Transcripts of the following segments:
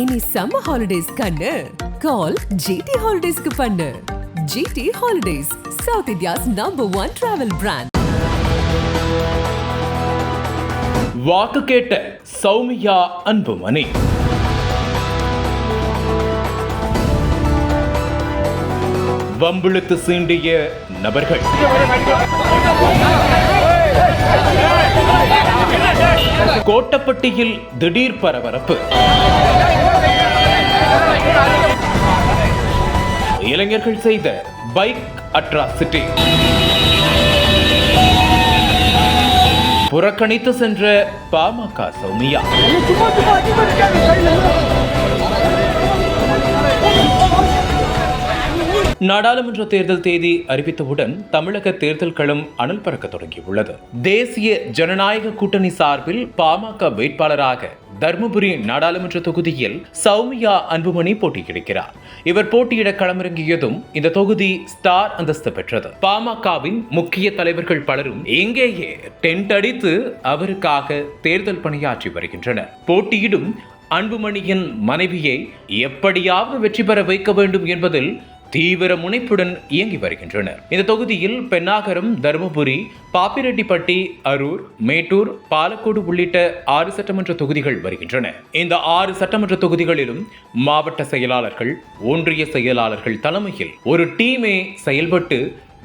Any summer holidays கண்ணு. கால் GT ஹாலிடேஸ்க்கு பண்ணு. GT holidays south India's number one travel brand வாக்கு கேட்ட சௌமியா அன்புமணி. வம்பிழுத்து சீண்டிய நபர்கள். கோட்டப்பட்டியில் திடீர் பரபரப்பு. இளைஞர்கள் செய்த பைக் அட்ராசிட்டி புறக்கணித்து சென்ற பாமக சௌமியா. நாடாளுமன்ற தேர்தல் தேதி அறிவித்தவுடன் தமிழக தேர்தல் களம் அனல் பறக்க தொடங்கியுள்ளது. தேசிய ஜனநாயக கூட்டணி சார்பில் பாமக வேட்பாளராக தர்மபுரி நாடாளுமன்ற தொகுதியில் சௌமியா அன்புமணி போட்டியிடுகிறார். இவர் போட்டியிட களமிறங்கியதும் இந்த தொகுதி ஸ்டார் அந்தஸ்து பெற்றது. பாமகவின் முக்கிய தலைவர்கள் பலரும் எங்கேயே டென்ட் அடித்து அவருக்காக தேர்தல் பணியாற்றி வருகின்றனர். போட்டியிடும் அன்புமணியின் மனைவியை எப்படியாவது வெற்றி பெற வைக்க வேண்டும் என்பதில் தீவிர முனைப்புடன் இயங்கி வருகின்றனர். இந்த தொகுதியில் பெண்ணாகரம் தருமபுரி பாப்பிரெட்டிப்பட்டி அரூர் மேட்டூர் பாலக்கோடு உள்ளிட்ட ஆறு சட்டமன்ற தொகுதிகள் வருகின்றன. இந்த ஆறு சட்டமன்ற தொகுதிகளிலும் மாவட்ட செயலாளர்கள் ஒன்றிய செயலாளர்கள் தலைமையில் ஒரு டீமே செயல்பட்டு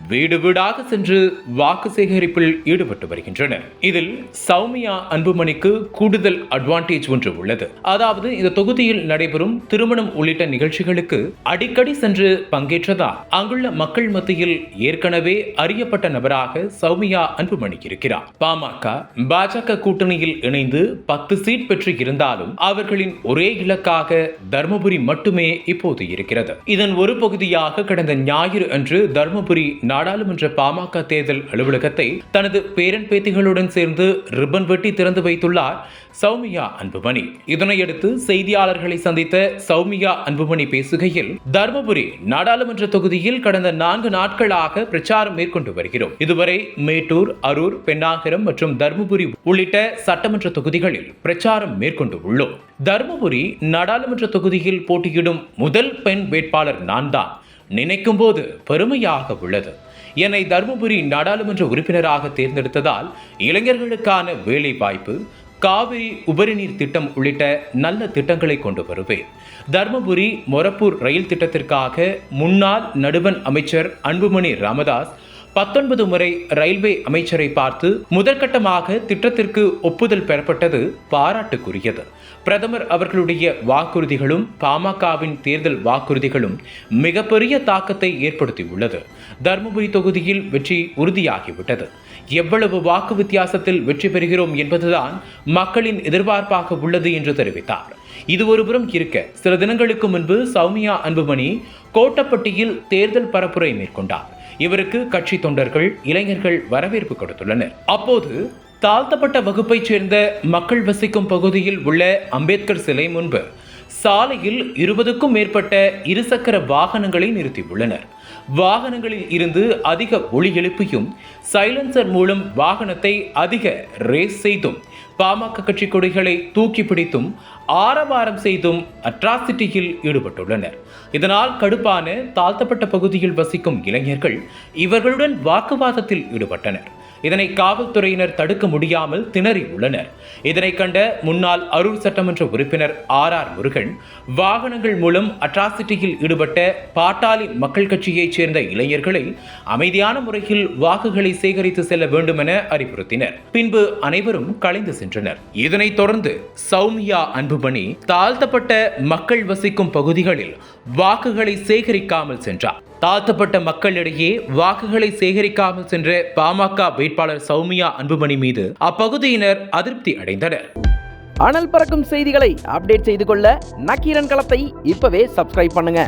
வீடு வீடாக சென்று வாக்கு சேகரிப்பில் ஈடுபட்டு வருகின்றனர். இதில் சௌமியா அன்புமணிக்கு கூடுதல் அட்வான்டேஜ் ஒன்று உள்ளது. அதாவது இந்த தொகுதியில் நடைபெறும் திருமணம் உள்ளிட்ட நிகழ்ச்சிகளுக்கு அடிக்கடி சென்று பங்கேற்றதால் அங்குள்ள மக்கள் மத்தியில் ஏற்கனவே அறியப்பட்ட நபராக சௌமியா அன்புமணி இருக்கிறார். பாமக பாஜக கூட்டணியில் இணைந்து பத்து சீட் பெற்று இருந்தாலும் அவர்களின் ஒரே இலக்காக தர்மபுரி மட்டுமே இப்போது இருக்கிறது. இதன் ஒரு பகுதியாக கடந்த ஞாயிறு அன்று தர்மபுரி நாடாளுமன்ற பாமக தேர்தல் அலுவலகத்தை தனது பேரன் பேத்திகளுடன் சேர்ந்து ரிப்பன் வெட்டி திறந்து வைத்துள்ளார் சௌமியா அன்புமணி. இதனையடுத்து செய்தியாளர்களை சந்தித்த சௌமியா அன்புமணி பேசுகையில் தர்மபுரி நாடாளுமன்ற தொகுதியில் கடந்த நான்கு நாட்களாக பிரச்சாரம் மேற்கொண்டு வருகிறோம். இதுவரை மேட்டூர் அரூர் பெண்ணாகரம் மற்றும் தர்மபுரி உள்ளிட்ட சட்டமன்ற தொகுதிகளில் பிரச்சாரம் மேற்கொண்டு உள்ளோம். தர்மபுரி நாடாளுமன்ற தொகுதியில் போட்டியிடும் முதல் பெண் வேட்பாளர் நான் தான் நினைக்கும் போது பெருமையாக உள்ளது. என்னை தருமபுரி நாடாளுமன்ற உறுப்பினராக தேர்ந்தெடுத்ததால் இளைஞர்களுக்கான வேலை வாய்ப்பு காவிரி உபரிநீர் திட்டம் உள்ளிட்ட நல்ல திட்டங்களை கொண்டு வருவேன். தர்மபுரி மொரப்பூர் ரயில் திட்டத்திற்காக முன்னாள் நடுவன் அமைச்சர் அன்புமணி ராமதாஸ் பத்தொன்பது முறை ரயில்வே அமைச்சரை பார்த்து முதற்கட்டமாக திட்டத்திற்கு ஒப்புதல் பெறப்பட்டது பாராட்டுக்குரியது. பிரதமர் அவர்களுடைய வாக்குறுதிகளும் பாமகவின் தேர்தல் வாக்குறுதிகளும் மிகப்பெரிய தாக்கத்தை ஏற்படுத்தியுள்ளது. தருமபுரி தொகுதியில் வெற்றி உறுதியாகிவிட்டது. எவ்வளவு வாக்கு வித்தியாசத்தில் வெற்றி பெறுகிறோம் என்பதுதான் மக்களின் எதிர்பார்ப்பாக உள்ளது என்று தெரிவித்தார். இது ஒருபுறம் இருக்க. சில தினங்களுக்கு முன்பு சௌமியா அன்புமணி கோட்டப்பட்டியில் தேர்தல் பரப்புரை மேற்கொண்டார். இவருக்கு கட்சி தொண்டர்கள் இளைஞர்கள் வரவேற்பு கொடுத்துள்ளனர். அப்போது தாழ்த்தப்பட்ட வகுப்பைச் சேர்ந்த மக்கள் வசிக்கும் பகுதியில் உள்ள அம்பேத்கர் சிலை முன்பு சாலையில் இருபதுக்கும் மேற்பட்ட இருசக்கர வாகனங்களை நிறுத்தியுள்ளனர் வாகனங்களில் இருந்து அதிக ஒளி எழுப்பியும் சைலன்சர் மூலம் வாகனத்தை அதிக ரேஸ் செய்தும் பாமக கட்சி கொடிகளை தூக்கி பிடித்தும் ஆரவாரம் செய்தும் அட்ராசிட்டியில் ஈடுபட்டுள்ளனர். இதனால் கடுப்பான தாழ்த்தப்பட்ட பகுதியில் வசிக்கும் இளைஞர்கள் இவர்களுடன் வாக்குவாதத்தில் ஈடுபட்டனர். இதனை காவல்துறையினர் தடுக்க முடியாமல் திணறி உள்ளனர். இதனை கண்ட முன்னாள் அரூர் சட்டமன்ற உறுப்பினர் ஆர் ஆர் முருகன் வாகனங்கள் மூலம் அட்ராசிட்டியில் ஈடுபட்ட பாட்டாளி மக்கள் கட்சியைச் சேர்ந்த இளைஞர்களை அமைதியான முறையில் வாக்குகளை சேகரித்து செல்ல வேண்டும் என அறிவுறுத்தினர். பின்பு அனைவரும் கலைந்து சென்றனர். இதனைத் தொடர்ந்து சௌமியா அன்புமணி தாழ்த்தப்பட்ட மக்கள் வசிக்கும் பகுதிகளில் வாக்குகளை சேகரிக்காமல் சென்றார். தாழ்த்தப்பட்ட மக்களிடையே வாக்குகளை சேகரிக்காமல் சென்ற பாமக வேட்பாளர் சௌமியா அன்புமணி மீது அப்பகுதியினர் அதிருப்தி அடைந்தனர். அனல் பறக்கும் செய்திகளை அப்டேட் செய்து கொள்ள நக்கீரன் களத்தை இப்பவே சப்ஸ்கிரைப் பண்ணுங்க.